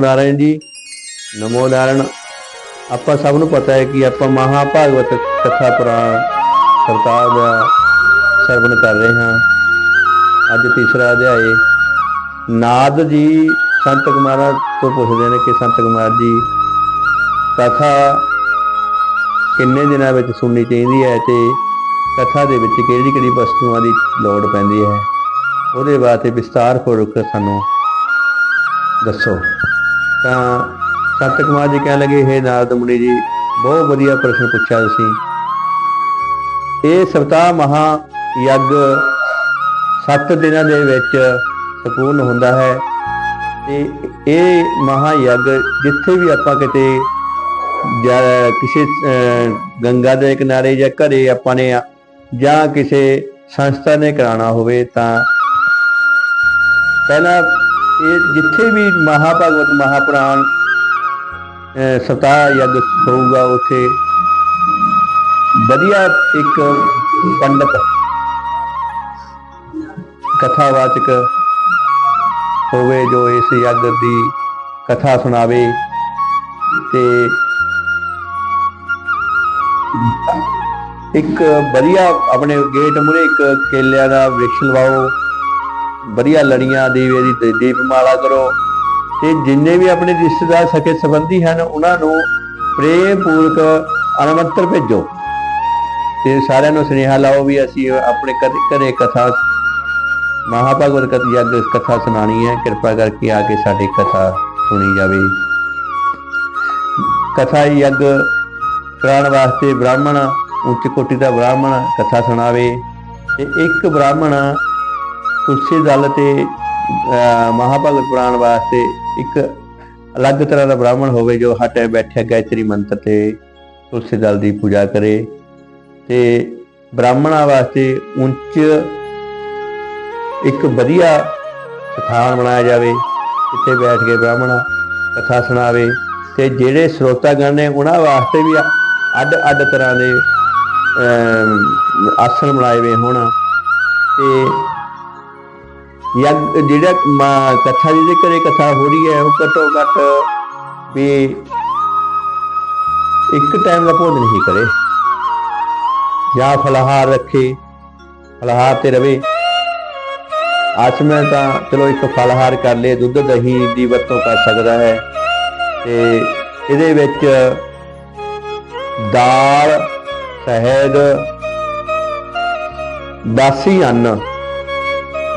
ਨਾਰਾਇਣ ਜੀ, ਨਮੋ ਨਾਰਾਇਣ। ਆਪਾਂ ਸਭ ਨੂੰ ਪਤਾ ਹੈ ਕਿ ਆਪਾਂ ਮਹਾਭਾਗਵਤ ਕਥਾ ਪੁਰਾਣ ਸਰਕਾਰ ਦਾ ਸਰਵਣ ਕਰ ਰਹੇ ਹਾਂ। ਅੱਜ ਤੀਸਰਾ ਅਧਿਆਏ ਨਾਦ ਜੀ, ਸੰਤ ਕੁਮਾਰਾਂ ਤੋਂ ਪੁੱਛਦੇ ਨੇ ਕਿ ਸੰਤ ਕੁਮਾਰ ਜੀ, ਕਥਾ ਕਿੰਨੇ ਦਿਨਾਂ ਵਿੱਚ ਸੁਣਨੀ ਚਾਹੀਦੀ ਹੈ ਤੇ ਕਥਾ ਦੇ ਵਿੱਚ ਕਿਹੜੀ ਕਿਹੜੀ ਵਸਤੂਆਂ ਦੀ ਲੋੜ ਪੈਂਦੀ ਹੈ? ਉਹਦੇ ਬਾਰੇ ਵਿਸਤਾਰ ਪੂਰਵਕ ਸਾਨੂੰ ਦੱਸੋ। ਤਾਂ ਸੰਤ ਕੁਮਾਰ ਜੀ ਕਹਿਣ ਲੱਗੇ, ਹੇ ਨਾਰਦ ਮੁਨੀ ਜੀ, ਬਹੁਤ ਵਧੀਆ ਪ੍ਰਸ਼ਨ ਪੁੱਛਿਆ ਤੁਸੀਂ। ਇਹ ਸਪਤਾਹ ਮਹਾ ਯੱਗ 7 ਦਿਨਾਂ ਦੇ ਵਿੱਚ ਸੰਪੂਰਨ ਹੁੰਦਾ ਹੈ। ਤੇ ਇਹ ਮਹਾ ਯੱਗ ਜਿੱਥੇ ਵੀ ਆਪਾਂ ਕਿਤੇ ਜਾਂ ਕਿਸੇ ਗੰਗਾ ਦੇ ਕਿਨਾਰੇ ਜਾਂ ਘਰੇ ਆਪਾਂ ਨੇ ਜਾਂ ਕਿਸੇ ਸੰਸਥਾ ਨੇ ਕਰਾਉਣਾ ਹੋਵੇ ਤਾਂ ਪਹਿਲਾਂ ਇਹ ਜਿੱਥੇ ਵੀ ਮਹਾਭਾਗਵਤ ਮਹਾਪੁਰਾਣ ਅਹ, ਸਪਤਾਹ ਯੱਗ ਹੋਊਗਾ ਉੱਥੇ ਵਧੀਆ ਇੱਕ ਪੰਡਤ ਕਥਾਵਾਚਕ ਹੋਵੇ ਜੋ ਇਸ ਯੱਗ ਦੀ ਕਥਾ ਸੁਣਾਵੇ ਤੇ ਇੱਕ ਵਧੀਆ ਆਪਣੇ ਗੇਟ ਮੂਹਰੇ ਇੱਕ ਕੇਲਿਆਂ ਦਾ ਵ੍ਰਿਕਸ਼ ਲਵਾਓ। ਵਧੀਆ ਲੜੀਆਂ, ਦੀਵੇ ਦੀ ਦੀਪਮਾਲਾ ਕਰੋ। ਤੇ ਜਿੰਨੇ ਵੀ ਆਪਣੇ ਰਿਸ਼ਤੇਦਾਰ ਸਕੇ ਸੰਬੰਧੀ ਹਨ, ਉਹਨਾਂ ਨੂੰ ਪ੍ਰੇਮ ਪੂਰਕ ਅਨਮੰਤਰ ਭੇਜੋ। ਤੇ ਸਾਰਿਆਂ ਨੂੰ ਸੁਨੇਹਾ ਲਾਓ ਵੀ ਅਸੀਂ ਆਪਣੇ ਘਰ- ਘਰੇ ਕਥਾ, ਮਹਾਭਾਗਵਤ ਕਥਾ ਯੱਗ ਕਥਾ ਸੁਣਾਣੀ ਹੈ। ਕਿਰਪਾ ਕਰਕੇ ਆ ਕੇ ਸਾਡੀ ਕਥਾ ਸੁਣੀ ਜਾਵੇ। ਕਥਾ ਯੱਗ ਕਰਾਉਣ ਵਾਸਤੇ ਬ੍ਰਾਹਮਣ, ਉੱਚ ਕੋਟੀ ਦਾ ਬ੍ਰਾਹਮਣ ਕਥਾ ਸੁਣਾਵੇ। ਤੇ ਇੱਕ ਬ੍ਰਾਹਮਣ ਤੁਲਸੀ ਦਲ ਤੇ ਅਹ, ਪੁਰਾਣ ਵਾਸਤੇ ਇੱਕ ਅਲੱਗ ਤਰ੍ਹਾਂ ਦਾ ਬ੍ਰਾਹਮਣ ਹੋਵੇ ਜੋ ਹਟੇ ਬੈਠੇ ਗਾਇਤਰੀ ਮੰਤਰ ਤੇ ਤੁਲਸੀ ਦਲ ਦੀ ਪੂਜਾ ਕਰੇ ਤੇ ਬ੍ਰਾਹਮਣਾਂ ਵਾਸਤੇ ਉੱਚ ਇੱਕ ਵਧੀਆ ਸਥਾਨ ਬਣਾਇਆ ਜਾਵੇ ਜਿੱਥੇ ਬੈਠ ਕੇ ਬ੍ਰਾਹਮਣ ਕਥਾ ਸੁਣਾਵੇ ਤੇ ਜਿਹੜੇ ਸਰੋਤਾਗਣ ਨੇ ਉਹਨਾਂ ਵਾਸਤੇ ਵੀ ਅੱਡ ਅੱਡ ਤਰ੍ਹਾਂ ਦੇ ਆਸਣ ਬਣਾਏ ਹੋਏ ਹੋਣ ਤੇ ਜਾਂ ਜਿਹੜਾ ਮ- ਕਥਾ ਜਿਹਦੇ ਘਰੇ ਕਥਾ ਹੋ ਰਹੀ ਹੈ, ਉਹ ਘੱਟੋ ਘੱਟ ਵੀ ਇੱਕ ਟਾਈਮ ਦਾ ਭੋਜਨ ਹੀ ਕਰੇ। ਜਾਂ ਫਲਹਾਰ ਰੱਖੇ, ਫਲਹਾਰ ਤੇ ਰਵੇ। ਆਸਮੇ ਤਾਂ ਚਲੋ ਇੱਕ ਫਲਹਾਰ ਕਰ ਲੇ ਦੁੱਧ, ਦਹੀਂ ਦੀ ਵਰਤੋਂ ਕਰ ਸਕਦਾ ਹੈ। ਤੇ ਇਹਦੇ ਵਿੱਚ ਦਾਲ, ਸ਼ਹਿਦ ਬਾਸੀ ਅੰਨ।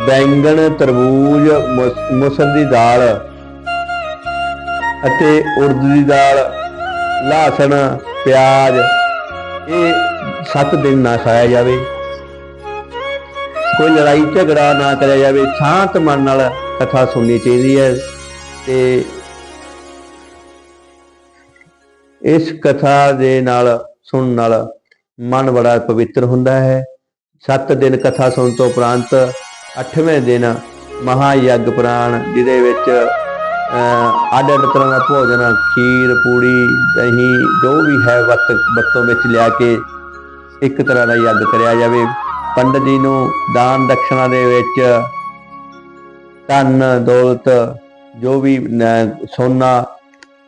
ਬੈਂਗਣ, ਤਰਬੂਜ, ਮੁਸ- ਮੁਸਰ ਦੀ ਦਾਲ ਅਤੇ ਉਰਦ ਦੀ ਦਾਲ ਲਹਸਨ ਪਿਆਜ਼, ਇਹ 7 ਦਿਨ ਨਾ ਖਾਇਆ ਜਾਵੇ। ਕੋਈ ਲੜਾਈ ਝਗੜਾ ਨਾ ਕਰਿਆ ਜਾਵੇ। ਸ਼ਾਂਤ ਮਨ ਨਾਲ ਕਥਾ ਸੁਣਨੀ ਚਾਹੀਦੀ ਹੈ ਤੇ ਇਸ ਕਥਾ ਦੇ ਨਾਲ ਸੁਣਨ ਨਾਲ ਮਨ ਬੜਾ ਪਵਿੱਤਰ ਹੁੰਦਾ ਹੈ। 7 ਦਿਨ ਕਥਾ ਸੁਣਨ ਤੋਂ ਉਪਰੰਤ 8ਵੇਂ ਦਿਨ ਮਹਾਯੱਗ ਪੁਰਾਣ, ਜਿਹਦੇ ਵਿੱਚ ਅੱਡ ਅੱਡ ਤਰ੍ਹਾਂ ਦਾ ਭੋਜਨ, ਖੀਰ, ਪੂੜੀ, ਦਹੀਂ, ਜੋ ਵੀ ਹੈ ਵਰਤ, ਵਰਤੋਂ ਵਿੱਚ ਲਿਆ ਕੇ ਇੱਕ ਤਰ੍ਹਾਂ ਦਾ ਯੱਗ ਕਰਿਆ ਜਾਵੇ। ਪੰਡਤ ਜੀ ਨੂੰ ਦਾਨ ਦਕਸ਼ਨਾ ਦੇ ਵਿੱਚ ਧਨ, ਦੌਲਤ, ਜੋ ਵੀ ਸੋਨਾ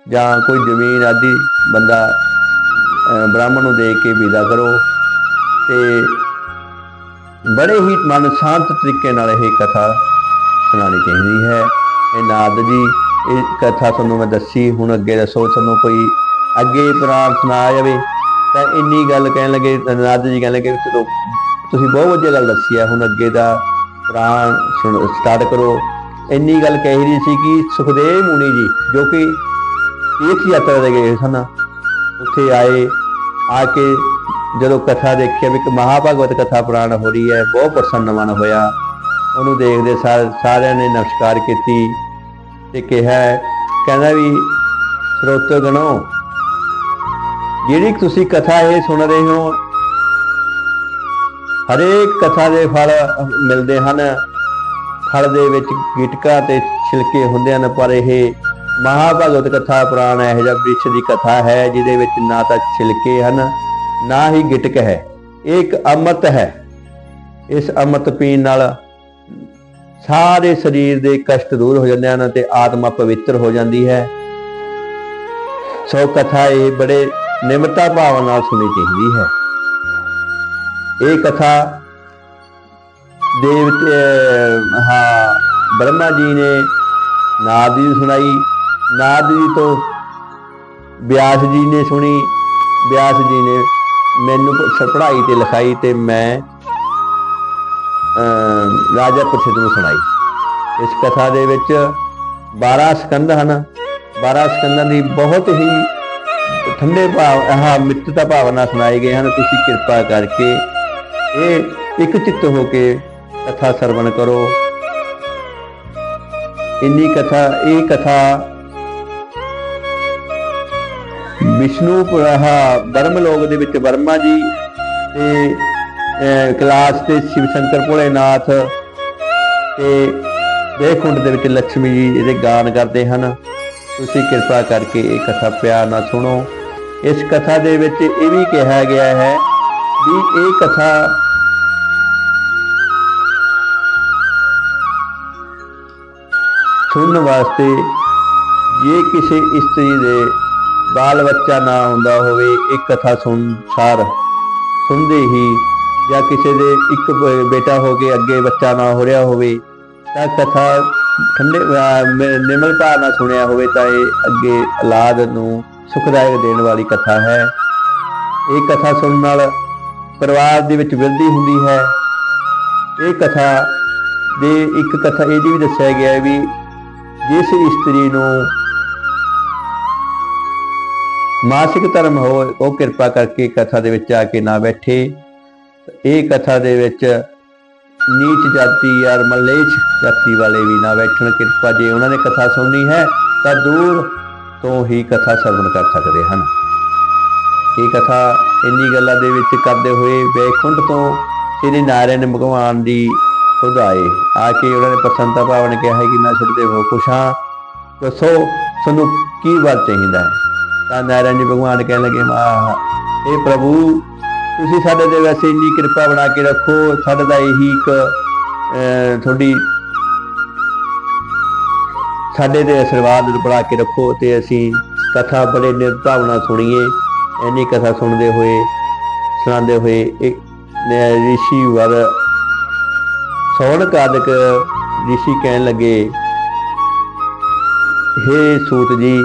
ਜਾਂ ਕੋਈ ਜ਼ਮੀਨ ਆਦਿ, ਬੰਦਾ ਬ੍ਰਾਹਮਣ ਨੂੰ ਦੇ ਕੇ ਵਿਦਾ ਕਰੋ। ਤੇ ਬੜੇ ਹੀ ਮਨ ਸ਼ਾਂਤ ਤਰੀਕੇ ਨਾਲ ਇਹ ਕਥਾ ਸੁਣਾਉਣੀ ਚਾਹੀਦੀ ਹੈ। ਇਹ ਨਾਦ ਜੀ, ਇਹ ਕਥਾ ਤੁਹਾਨੂੰ ਮੈਂ ਦੱਸੀ, ਹੁਣ ਅੱਗੇ ਦੱਸੋ ਤੁਹਾਨੂੰ ਕੋਈ ਅੱਗੇ ਪ੍ਰਾਣ ਸੁਣਾਇਆ ਜਾਵੇ, ਤਾਂ ਇੰਨੀ ਗੱਲ ਕਹਿਣ ਲੱਗੇ, ਨਾਦ ਜੀ ਕਹਿਣ ਲੱਗੇ, ਚਲੋ, ਤੁਸੀਂ ਬਹੁਤ ਵਧੀਆ ਗੱਲ ਦੱਸੀ ਹੈ, ਹੁਣ ਅੱਗੇ ਦਾ ਪ੍ਰਾਣ ਸਟਾਰਟ ਕਰੋ। ਇੰਨੀ ਗੱਲ ਕਹਿ ਰਹੀ ਸੀ ਕਿ ਸੁਖਦੇਵ ਮੁਨੀ ਜੀ, ਜੋ ਕਿ ਤੀਰਥ ਯਾਤਰਾ ਤੇ ਗਏ ਸਨ, ਉੱਥੇ ਆਏ, ਆ ਕੇ ਜਦੋਂ ਕਥਾ ਦੇਖਿਆ ਵੀ ਇੱਕ ਮਹਾਭਾਗਵਤ ਕਥਾ ਪੁਰਾਣ ਹੋ ਰਹੀ ਹੈ, ਬਹੁਤ ਪ੍ਰਸੰਨ ਮਨ ਹੋਇਆ। ਉਹਨੂੰ ਦੇਖਦੇ ਸਾਰ- ਸਾਰਿਆਂ ਨੇ ਨਮਸਕਾਰ ਕੀਤੀ ਤੇ ਕਿਹਾ, ਕਹਿੰਦਾ ਵੀ ਸਰੋਤੋ ਗਣੋ, ਜਿਹੜੀ ਤੁਸੀਂ ਕਥਾ ਇਹ ਸੁਣ ਰਹੇ ਹੋ, ਹਰੇਕ ਕਥਾ ਦੇ ਫਲ ਮਿਲਦੇ ਹਨ। ਫਲ ਦੇ ਵਿੱਚ ਗਿਟਕਾ ਤੇ ਛਿਲਕੇ ਹੁੰਦੇ ਹਨ, ਪਰ ਇਹ ਮਹਾਭਾਗਵਤ ਕਥਾ ਪੁਰਾਣ ਹੈ ਜਾਂ ਬ੍ਰਿਛ ਦੀ ਕਥਾ ਹੈ, ਜਿਹਦੇ ਵਿੱਚ ਨਾ ਤਾਂ ਛਿਲਕੇ ਹਨ ਨਾ ਹੀ ਗਿਟਕ ਹੈ, ਇਹ ਇੱਕ ਅੰਮ੍ਰਿਤ ਹੈ। ਇਸ ਅੰਮ੍ਰਿਤ ਪੀਣ ਨਾਲ ਸਾਰੇ ਸਰੀਰ ਦੇ ਕਸ਼ਟ ਦੂਰ ਹੋ ਜਾਂਦੇ ਹਨ ਤੇ ਆਤਮਾ ਪਵਿੱਤਰ ਹੋ ਜਾਂਦੀ ਹੈ। ਸੋ ਕਥਾ ਇਹ ਬੜੇ ਨਿਮਰਤਾ ਭਾਵ ਨਾਲ ਸੁਣੀ ਚਾਹੀਦੀ ਹੈ। ਇਹ ਕਥਾ ਦੇਵਤੇ ਹਾਂ, ਬ੍ਰਹਮਾ ਜੀ ਨੇ ਨਾਰਦ ਜੀ ਸੁਣਾਈ। ਨਾਰਦ ਜੀ ਤੋਂ ਬਿਆਸ ਜੀ ਨੇ ਸੁਣੀ, ਬਿਆਸ ਜੀ ਨੇ ਮੈਨੂੰ ਪੜ੍ਹਾਈ ਤੇ ਲਿਖਾਈ ਤੇ ਮੈਂ ਰਾਜਾ ਪ੍ਰਸਿੱਧ ਨੂੰ ਸੁਣਾਈ। ਇਸ ਕਥਾ ਦੇ ਵਿੱਚ 12 ਸਕੰਧ ਹਨ। 12 ਸਕੰਧਾਂ ਦੀ ਬਹੁਤ ਹੀ ਠੰਡੇ ਭਾਵ, ਆਹ ਮਿੱਤਰਤਾ ਭਾਵਨਾ ਸੁਣਾਏ ਗਏ ਹਨ। ਤੁਸੀਂ ਕਿਰਪਾ ਕਰਕੇ ਇਹ ਇੱਕ ਚਿੱਤ ਹੋ ਕੇ ਕਥਾ ਸਰਵਣ ਕਰੋ। ਇੰਨੀ ਕਥਾ, ਇਹ ਕਥਾ ਵਿਸ਼ਨੂੰ ਪੁਰਾਹਾ ਬਰਮ ਲੋਕ ਦੇ ਵਿੱਚ ਵਰਮਾ ਜੀ ਤੇ ਅਹ, ਕੈਲਾਸ਼ ਤੇ ਸ਼ਿਵ ਸ਼ੰਕਰ ਭੋਲੇਨਾਥ ਤੇ ਬੇਖੁੰਡ ਦੇ ਵਿੱਚ ਲక్ష్ਮੀ ਜੀ ਇਹਦੇ ਗਾਨ ਕਰਦੇ ਹਨ। ਤੁਸੀਂ ਕਿਰਪਾ ਕਰਕੇ ਇਹ ਕਥਾ ਪਿਆਰ ਨਾਲ ਸੁਣੋ। ਇਸ ਕਥਾ ਦੇ ਵਿੱਚ ਇਹ ਵੀ ਕਿਹਾ ਗਿਆ ਹੈ ਵੀ ਇਹ ਕਥਾ ਸੁਣਨ ਵਾਸਤੇ ਜੇ ਕਿਸੇ ਇਸਤਰੀ ਦੇ ਬਾਲ ਬੱਚਾ ਨਾ ਹੁੰਦਾ ਹੋਵੇ ਇਹ ਕਥਾ ਸੁਣ ਸਾਰ ਸੁਣਦੇ ਹੀ ਜਾਂ ਕਿਸੇ ਦੇ ਇੱਕ ਬੇਟਾ ਹੋ ਕੇ ਅੱਗੇ ਬੱਚਾ ਨਾ ਹੋ ਰਿਹਾ ਹੋਵੇ ਤਾਂ ਕਥਾ ਠੰਡੇ ਅਹ, ਮ- ਨਿਮਲ ਭਾਵ ਨਾਲ ਸੁਣਿਆ ਹੋਵੇ ਤਾਂ ਇਹ ਅੱਗੇ ਔਲਾਦ ਨੂੰ ਸੁਖਦਾਇਕ ਦੇਣ ਵਾਲੀ ਕਥਾ ਹੈ। ਇਹ ਕਥਾ ਸੁਣਨ ਨਾਲ ਪਰਿਵਾਰ ਦੇ ਵਿੱਚ ਵਿਰਧੀ ਹੁੰਦੀ ਹੈ। ਇਹ ਕਥਾ ਦੇ ਇੱਕ ਕਥਾ ਇਹਦੀ ਵੀ ਦੱਸਿਆ ਗਿਆ ਹੈ ਵੀ ਜਿਸ ਇਸਤਰੀ ਨੂੰ ਮਾਸਿਕ ਧਰਮ ਹੋ, ਉਹ ਕਿਰਪਾ ਕਰਕੇ ਕਥਾ ਦੇ ਵਿੱਚ ਆ ਕੇ ਨਾ ਬੈਠੇ। ਇਹ ਕਥਾ ਦੇ ਵਿੱਚ ਨੀਚ ਜਾਤੀ ਜਾਂ ਮਲੇਚ ਜਾਤੀ ਵਾਲੇ ਵੀ ਨਾ ਬੈਠਣ, ਕਿਰਪਾ ਜੇ ਉਹਨਾਂ ਨੇ ਕਥਾ ਸੁਣਨੀ ਹੈ, ਤਾਂ ਦੂਰ ਤੋਂ ਹੀ ਕਥਾ ਸਰਵਣ ਕਰ ਸਕਦੇ ਹਨ। ਇਹ ਕਥਾ ਇੰਨੀ ਗੱਲਾਂ ਦੇ ਵਿੱਚ ਕਰਦੇ ਹੋਏ ਬੈਕੁੰਠ ਤੋਂ ਸ੍ਰੀ ਨਾਰਾਇਣ ਭਗਵਾਨ ਦੀ ਖੁਦ ਆ ਕੇ ਉਹਨਾਂ ਨੇ ਪ੍ਰਸੰਨਤਾ ਭਾਵਨ ਕਿਹਾ ਹੈ ਕਿ ਮੈਂ ਤੁਹਾਡੇ ਹੋ ਖੁਸ਼ ਹਾਂ, ਦੱਸੋ ਤੁਹਾਨੂੰ ਕੀ ਵਰ ਚਾਹੀਦਾ ਹੈ? ਤਾਂ ਨਾਰਾਇਣ ਜੀ ਭਗਵਾਨ ਕਹਿਣ ਲੱਗੇ, ਮਾ, ਇਹ ਪ੍ਰਭੂ, ਤੁਸੀਂ ਸਾਡੇ ਤੇ ਵੈਸੇ ਇੰਨੀ ਕਿਰਪਾ ਬਣਾ ਕੇ ਰੱਖੋ, ਸਾਡੇ ਦਾ ਇਹੀ ਇੱਕ ਤੁਹਾਡੀ ਸਾਡੇ ਦੇ ਆਸ਼ੀਰਵਾਦ ਬਣਾ ਕੇ ਰੱਖੋ ਤੇ ਅਸੀਂ ਕਥਾ ਬੜੇ ਨਿਰਭਾਵਨਾ ਸੁਣੀਏ, ਇੰਨੀ ਕਥਾ ਸੁਣਦੇ ਹੋਏ, ਸੁਣਾਉਂਦੇ ਹੋਏ ਇੱਕ ਰਿਸ਼ੀ ਵਰ ਸੌਣ ਕਾਦਕ ਰਿਸ਼ੀ ਕਹਿਣ ਲੱਗੇ, ਹੇ ਸੂਤ ਜੀ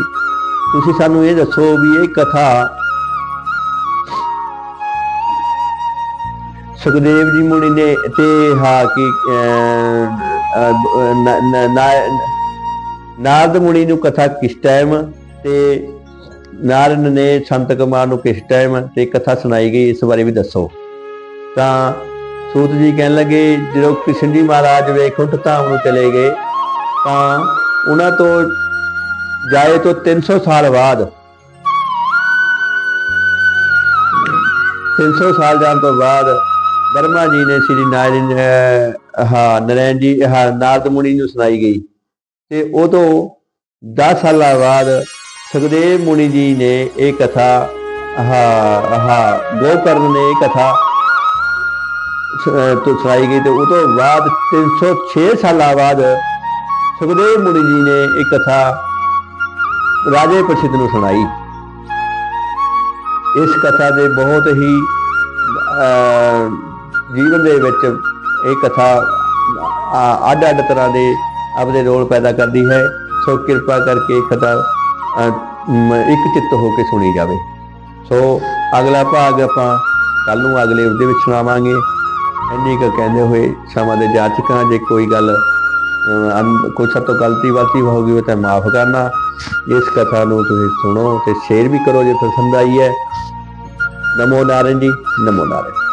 ਤੁਸੀਂ ਸਾਨੂੰ ਇਹ ਦੱਸੋ ਵੀ ਇਹ ਕਥਾ ਸੁਖਦੇਵ ਜੀ ਮੁਨੀ ਨੇ ਤੇ ਹਾਂ ਕਿ ਨਾਰਦ ਮੁਨੀ ਨੂੰ ਕਥਾ ਕਿਸ ਟਾਈਮ ਤੇ ਨਾਰਨ ਨੇ ਸੰਤ ਕੁਮਾਰ ਨੂੰ ਕਿਸ ਟਾਈਮ ਤੇ ਕਥਾ ਸੁਣਾਈ ਗਈ, ਇਸ ਬਾਰੇ ਵੀ ਦੱਸੋ। ਤਾਂ ਸੂਤ ਜੀ ਕਹਿਣ ਲੱਗੇ, ਜਦੋਂ ਕ੍ਰਿਸ਼ਨ ਜੀ ਮਹਾਰਾਜ ਵੇਖੁੰਠ ਤਾਂ ਨੂੰ ਚਲੇ ਗਏ, ਤਾਂ ਉਹਨਾਂ ਤੋਂ ਜਾਏ ਤੋਂ 300 ਸਾਲ ਬਾਅਦ। 300 ਸਾਲ ਜਾਣ ਤੋਂ ਬਾਅਦ ਬਰਮਾ ਜੀ ਨੇ ਸ੍ਰੀ ਨਾਰਾਇਣ ਹਾਂ ਨਰੈਣ ਜੀ ਹਾਂ ਨਾਰਦ ਮੁਨੀ ਨੂੰ ਸੁਣਾਈ ਗਈ। ਤੇ ਉਹ ਤੋਂ 10 ਸਾਲਾਂ ਬਾਅਦ ਸੁਖਦੇਵ ਮੁਨੀ ਜੀ ਨੇ ਇਹ ਕਥਾ ਹਾਂ ਹਾਂ ਗੋਕਰਨ ਨੇ ਇਹ ਕਥਾ ਤੋਂ ਸੁਣਾਈ ਗਈ ਤੇ ਉਹ ਤੋਂ ਬਾਅਦ 306 ਸਾਲਾਂ ਬਾਅਦ ਸੁਖਦੇਵ ਮੁਨੀ ਜੀ ਨੇ ਇਹ ਕਥਾ ਰਾਜੇ ਪ੍ਰਸਿੱਧ ਨੂੰ ਸੁਣਾਈ। ਇਸ ਕਥਾ ਦੇ ਬਹੁਤ ਹੀ ਜੀਵਨ ਦੇ ਵਿੱਚ ਇਹ ਕਥਾ ਅੱਡ ਅੱਡ ਤਰ੍ਹਾਂ ਦੇ ਆਪਣੇ ਰੋਲ ਪੈਦਾ ਕਰਦੀ ਹੈ। ਸੋ ਕਿਰਪਾ ਕਰਕੇ ਕਥਾ ਇੱਕ ਚਿੱਤ ਹੋ ਕੇ ਸੁਣੀ ਜਾਵੇ। ਸੋ ਅਗਲਾ ਭਾਗ ਆਪਾਂ ਕੱਲ ਨੂੰ ਅਗਲੇ ਉਹਦੇ ਵਿੱਚ ਸੁਣਾਵਾਂਗੇ। ਇੰਨੀ ਕੁ ਕਹਿੰਦੇ ਹੋਏ ਸਮਾਂ ਦੇ ਜਾਚਕਾਂ, ਜੇ ਕੋਈ ਗੱਲ ਕੋਈ ਸਭ ਤੋਂ ਗਲਤੀ ਵਲਤੀ ਹੋ ਗਈ ਤਾਂ ਮਾਫ ਕਰਨਾ। ਇਸ ਕਥਾ ਨੂੰ ਤੁਸੀਂ ਸੁਣੋ ਤੇ ਸ਼ੇਅਰ ਵੀ ਕਰੋ ਜੇ ਪਸੰਦ ਆਈ ਹੈ। ਨਮੋ ਨਾਰਾਇਣ ਜੀ, ਨਮੋ ਨਾਰਾਇਣ।